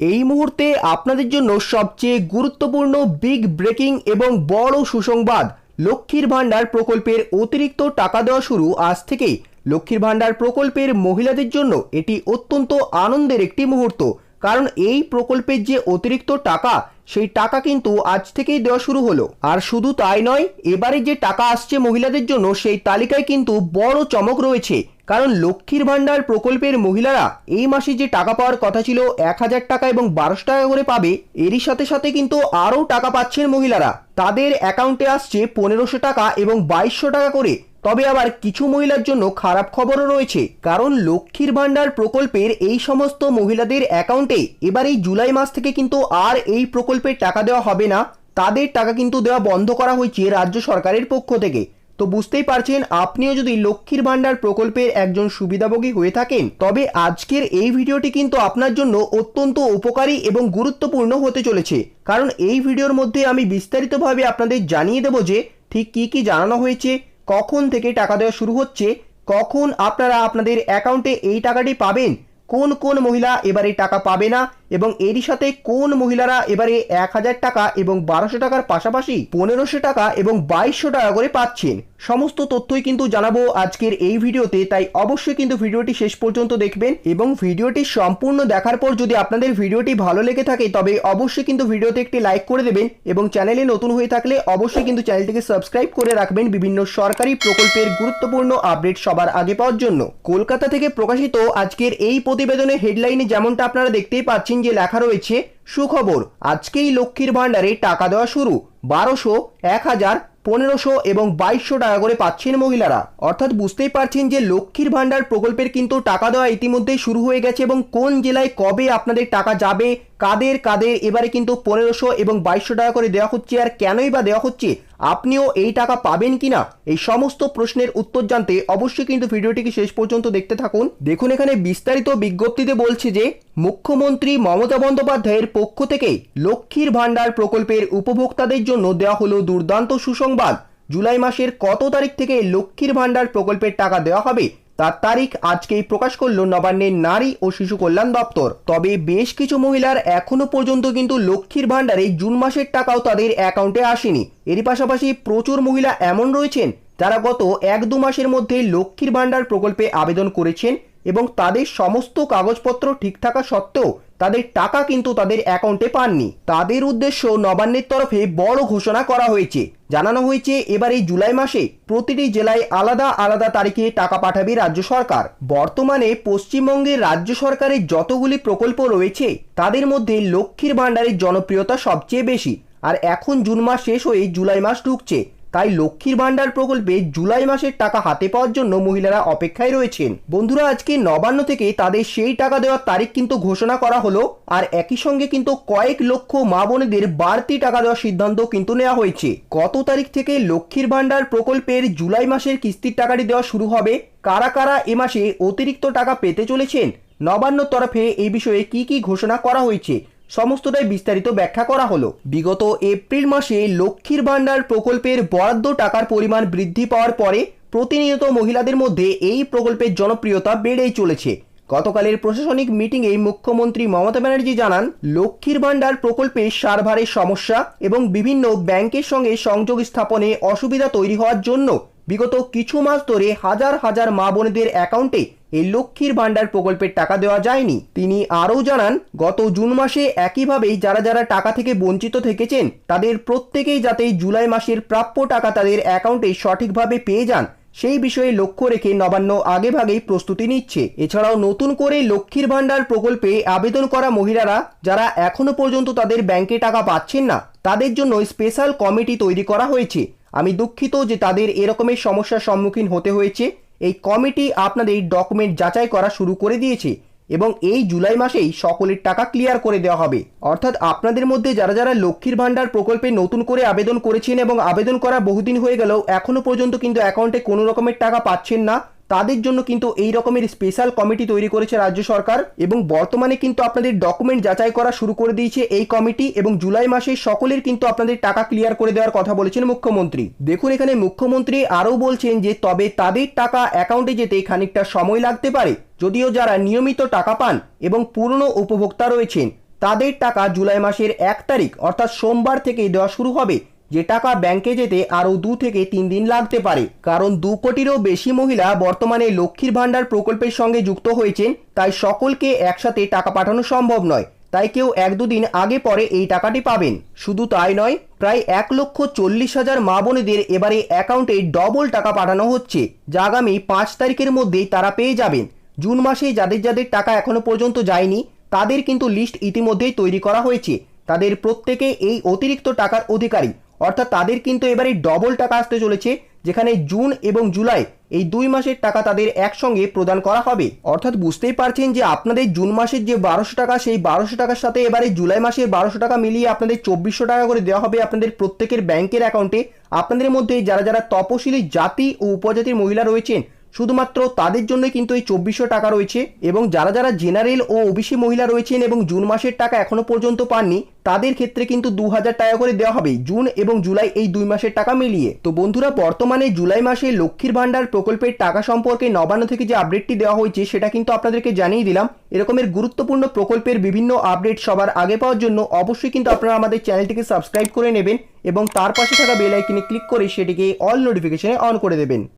এই মুহূর্তে আপনাদের জন্য সবচেয়ে গুরুত্বপূর্ণ বিগ ব্রেকিং এবং বড় সুসংবাদ, লক্ষ্মীর ভাণ্ডার প্রকল্পের অতিরিক্ত টাকা দেওয়া শুরু আজ থেকেই। লক্ষ্মীর ভাণ্ডার প্রকল্পের মহিলাদের জন্য এটি অত্যন্ত আনন্দের একটি মুহূর্ত, কারণ এই প্রকল্পের যে অতিরিক্ত টাকা, সেই টাকা কিন্তু আজ থেকেই দেওয়া শুরু হলো। আর শুধু তাই নয়, এবারে যে টাকা আসছে মহিলাদের জন্য, সেই তালিকায় কিন্তু বড় চমক রয়েছে। কারণ লক্ষ্মীর ভাণ্ডার প্রকল্পের মহিলারা এই মাসে যে টাকা পাওয়ার কথা ছিল এক হাজার টাকা এবং বারোশো টাকা করে পাবে, এরই সাথে সাথে কিন্তু আরও টাকা পাচ্ছেন মহিলারা। তাদের অ্যাকাউন্টে আসছে পনেরোশো টাকা এবং বাইশশো টাকা করে। তবে আবার কিছু মহিলার জন্য খারাপ খবরও রয়েছে, কারণ লক্ষ্মীর ভাণ্ডার প্রকল্পের এই সমস্ত মহিলাদের অ্যাকাউন্টে এবার এই জুলাই মাস থেকে কিন্তু আর এই প্রকল্পের টাকা দেওয়া হবে না। তাদের টাকা কিন্তু দেওয়া বন্ধ করা হয়েছে রাজ্য সরকারের পক্ষ থেকে। তো বুঝতেই পারছেন, আপনিও যদি লক্ষ্মীর ভাণ্ডার প্রকল্পের একজন সুবিধাভোগী হয়ে থাকেন, তবে আজকের এই ভিডিওটি কিন্তু আপনার জন্য অত্যন্ত উপকারী এবং গুরুত্বপূর্ণ হতে চলেছে। কারণ এই ভিডিওর মধ্যে আমি বিস্তারিতভাবে আপনাদের জানিয়ে দেব যে ঠিক কি কি জানানো হয়েছে, কখন থেকে টাকা দেওয়া শুরু হচ্ছে, কখন আপনারা আপনাদের অ্যাকাউন্টে এই টাকাটি পাবেন, কোন কোন মহিলা এবারে টাকা পাবে না এবং এরই সাথে কোন মহিলারা এবারে এক হাজার টাকা এবং বারোশো টাকার পাশাপাশি পনেরোশো টাকা এবং বাইশশো টাকা করে পাচ্ছেন? সমস্ত তথ্যই কিন্তু জানাব আজকের এই ভিডিওতে, তাই অবশ্যই কিন্তু ভিডিওটি শেষ পর্যন্ত দেখবেন এবং ভিডিওটি সম্পূর্ণ দেখার পর যদি আপনাদের ভিডিওটি ভালো লেগে থাকে, তবে অবশ্যই কিন্তু ভিডিওতে একটি লাইক করে দেবেন এবং চ্যানেলে নতুন হয়ে থাকলে অবশ্যই কিন্তু চ্যানেলটিকে সাবস্ক্রাইব করে রাখবেন বিভিন্ন সরকারি প্রকল্পের গুরুত্বপূর্ণ আপডেট সবার আগে পাওয়ার জন্য। কলকাতা থেকে প্রকাশিত আজকের এই প্রতিবেদনে হেডলাইনে যেমনটা আপনারা দেখতেই পাচ্ছেন যে লেখা রয়েছে, সুখবর। আজকেই লক্ষ্মীর ভাণ্ডারে টাকা দেওয়া শুরু। বারোশো, এক হাজার, পনেরোশো এবং বাইশশো টাকা করে পাচ্ছেন মহিলারা। অর্থাৎ বুঝতেই পারছেন যে লক্ষ্মীর ভাণ্ডার প্রকল্পের কিন্তু টাকা দেওয়া ইতিমধ্যেই শুরু হয়ে গেছে এবং কোন জেলায় কবে আপনাদের টাকা যাবে, কাদের কাদের, এবারে কিন্তু পনেরোশো এবং বাইশশো টাকা করে দেওয়া হচ্ছে আর কেনই বা দেওয়া হচ্ছে আপনিও এই টাকা পাবেন কিনা? এই সমস্ত প্রশ্নের উত্তর জানতে অবশ্যই কিন্তু ভিডিওটিকে শেষ পর্যন্ত দেখতে থাকুন। দেখুন এখানে বিস্তারিত বিজ্ঞপ্তিতে বলছে যে, মুখ্যমন্ত্রী মমতা বন্দ্যোপাধ্যায়ের পক্ষ থেকে লক্ষ্মীর ভাণ্ডার প্রকল্পের উপভোক্তাদের জন্য দেওয়া হলো দুর্দান্ত সুসংবাদ। জুলাই মাসের কত তারিখ থেকে লক্ষ্মীর ভাণ্ডার প্রকল্পের টাকা দেওয়া হবে তার তারিখ আজকেই প্রকাশ করল নবান্নের নারী ও শিশু কল্যাণ দপ্তর। তবে বেশ কিছু মহিলার এখনও পর্যন্ত কিন্তু লক্ষ্মীর ভাণ্ডারে জুন মাসের টাকাও তাদের অ্যাকাউন্টে আসেনি। এর পাশাপাশি প্রচুর মহিলা এমন রয়েছেন যারা গত এক দু মাসের মধ্যে লক্ষ্মীর ভাণ্ডার প্রকল্পে আবেদন করেছেন এবং তাদের সমস্ত কাগজপত্র ঠিক থাকা সত্ত্বেও তাদের টাকা কিন্তু তাদের অ্যাকাউন্টে পাননি। তাদের উদ্দেশ্য নবান্নের তরফে বড় ঘোষণা করা হয়েছে। জানানো হয়েছে, এবার এই জুলাই মাসে প্রতিটি জেলায় আলাদা আলাদা তারিখে টাকা পাঠাবে রাজ্য সরকার। বর্তমানে পশ্চিমবঙ্গের রাজ্য সরকারের যতগুলি প্রকল্প রয়েছে, তাদের মধ্যে লক্ষ্মীর ভাণ্ডারের জনপ্রিয়তা সবচেয়ে বেশি। আর এখন জুন মাস শেষ হয়ে জুলাই মাস ঢুকছে। তাই লক্ষ্মীর ভাণ্ডার প্রকল্পে জুলাই মাসের টাকা হাতে পাওয়ার জন্য মহিলারা অপেক্ষায় রয়েছেন। বন্ধুরা, আজকে নবান্ন থেকে তাদের সেই টাকা দেওয়ার তারিখ কিন্তু ঘোষণা করা হলো আর একই সঙ্গে কিন্তু কয়েক লক্ষ মা বোনেদের বাড়তি টাকা দেওয়ার সিদ্ধান্ত কিন্তু নেওয়া হয়েছে। কত তারিখ থেকে লক্ষ্মীর ভাণ্ডার প্রকল্পের জুলাই মাসের কিস্তির টাকাটি দেওয়া শুরু হবে। কারা কারা এ মাসে অতিরিক্ত টাকা পেতে চলেছেন? নবান্ন তরফে এই বিষয়ে কি কি ঘোষণা করা হয়েছে? সমস্তটাই বিস্তারিত ব্যাখ্যা করা হলো। বিগত এপ্রিল মাসে লক্ষ্মীর ভাণ্ডার প্রকল্পের বরাদ্দ টাকার পরিমাণ বৃদ্ধি পাওয়ার পরে প্রতিনিয়ত মহিলাদের মধ্যে এই প্রকল্পের জনপ্রিয়তা বেড়েই চলেছে। গতকালের প্রশাসনিক মিটিংয়ে মুখ্যমন্ত্রী মমতা ব্যানার্জি জানান, লক্ষ্মীর ভাণ্ডার প্রকল্পে সার্ভারের সমস্যা এবং বিভিন্ন ব্যাংকের সঙ্গে সংযোগ স্থাপনে অসুবিধা তৈরি হওয়ার জন্য বিগত কিছু মাস ধরে হাজার হাজার মা বোনেদের অ্যাকাউন্টে এই লক্ষ্মীর ভাণ্ডার প্রকল্পের টাকা দেওয়া যায়নি। তিনি আরও জানান, গত জুন মাসে একইভাবেই যারা যারা টাকা থেকে বঞ্চিত থেকেছেন, তাদের প্রত্যেকেই যাতে জুলাই মাসের প্রাপ্য টাকা তাদের অ্যাকাউন্টে সঠিকভাবে পেয়ে যান, সেই বিষয়ে লক্ষ্য রেখে নবান্ন আগেভাগেই প্রস্তুতি নিচ্ছে। এছাড়াও নতুন করে লক্ষ্মীর ভাণ্ডার প্রকল্পে আবেদন করা মহিলারা, যারা এখনও পর্যন্ত তাদের ব্যাংকে টাকা পাচ্ছেন না, তাদের জন্য স্পেশাল কমিটি তৈরি করা হয়েছে। আমি দুঃখিত যে তাদের এরকমের সমস্যার সম্মুখীন হতে হয়েছে। এই কমিটি আপনাদের এই ডকুমেন্ট যাচাই করা শুরু করে দিয়েছে এবং এই জুলাই মাসেই সকলের টাকা ক্লিয়ার করে দেওয়া হবে। অর্থাৎ আপনাদের মধ্যে যারা যারা লক্ষ্মীর ভাণ্ডার প্রকল্পে নতুন করে আবেদন করেছেন এবং আবেদন করা বহুদিন হয়ে গেলেও এখনও পর্যন্ত কিন্তু অ্যাকাউন্টে কোনো রকমের টাকা পাচ্ছেন না। তাদের জন্য কিন্তু এই রকমের স্পেশাল কমিটি তৈরি করেছে রাজ্য সরকার এবং বর্তমানে কিন্তু আপনাদের ডকুমেন্ট যাচাই করা শুরু করে দিয়েছে এই কমিটি এবং জুলাই মাসে সকলের কিন্তু আপনাদের টাকা ক্লিয়ার করে দেওয়ার কথা বলেছেন মুখ্যমন্ত্রী। দেখুন এখানে মুখ্যমন্ত্রী আরও বলছেন যে, তবে তাদের টাকা অ্যাকাউন্টে যেতে খানিকটা সময় লাগতে পারে, যদিও যারা নিয়মিত টাকা পান এবং পুরনো উপভোক্তা রয়েছেন, তাদের টাকা জুলাই মাসের এক তারিখ, অর্থাৎ সোমবার থেকেই দেওয়া শুরু হবে। যে টাকা ব্যাংকে যেতে আরও দু থেকে তিন দিন লাগতে পারে। কারণ দু কোটিরও বেশি মহিলা বর্তমানে লক্ষ্মীর ভাণ্ডার প্রকল্পের সঙ্গে যুক্ত হয়েছেন, তাই সকলকে একসাথে টাকা পাঠানো সম্ভব নয়। তাই কেউ এক দুদিন আগে পরে এই টাকাটি পাবেন। শুধু তাই নয়, প্রায় এক লক্ষ চল্লিশ হাজার মা বোনেদের এবারে অ্যাকাউন্টে ডবল টাকা পাঠানো হচ্ছে। যা আগামী পাঁচ তারিখের মধ্যেই তারা পেয়ে যাবেন। জুন মাসে যাদের যাদের টাকা এখনও পর্যন্ত যায়নি, তাদের কিন্তু লিস্ট ইতিমধ্যেই তৈরি করা হয়েছে। তাদের প্রত্যেকে এই অতিরিক্ত টাকার অধিকারী। অর্থাৎ তাদের কিন্তু এবারে ডবল টাকা আসতে চলেছে, যেখানে জুন এবং জুলাই এই দুই মাসের টাকা তাদের একসঙ্গে প্রদান করা হবে। অর্থাৎ বুঝতেই পারছেন যে আপনাদের জুন মাসের যে বারোশো টাকা, সেই বারোশো টাকার সাথে এবারে জুলাই মাসের বারোশো টাকা মিলিয়ে আপনাদের চব্বিশশো টাকা করে দেওয়া হবে আপনাদের প্রত্যেকের ব্যাংকের অ্যাকাউন্টে আপনাদের মধ্যে যারা যারা তপশিলি জাতি ও উপজাতির মহিলা রয়েছেন শুধুমাত্র তাদের জন্য কিন্তু এই চব্বিশশো টাকা রয়েছে এবং যারা যারা জেনারেল ও ওবিসি মহিলা রয়েছেন এবং জুন মাসের টাকা এখনও পর্যন্ত পাননি, তাদের ক্ষেত্রে কিন্তু দু হাজার টাকা করে দেওয়া হবে জুন এবং জুলাই এই দুই মাসের টাকা মিলিয়ে। তো বন্ধুরা, বর্তমানে জুলাই মাসে লক্ষ্মীর ভাণ্ডার প্রকল্পের টাকা সম্পর্কে নবান্ন থেকে যে আপডেটটি দেওয়া হয়েছে, সেটা কিন্তু আপনাদেরকে জানিয়ে দিলাম। এরকমের গুরুত্বপূর্ণ প্রকল্পের বিভিন্ন আপডেট সবার আগে পাওয়ার জন্য অবশ্যই কিন্তু আপনারা আমাদের চ্যানেলটিকে সাবস্ক্রাইব করে নেবেন এবং তার পাশে থাকা বেল আইকনে ক্লিক করে সেটিকে অল নোটিফিকেশনে অন করে দেবেন।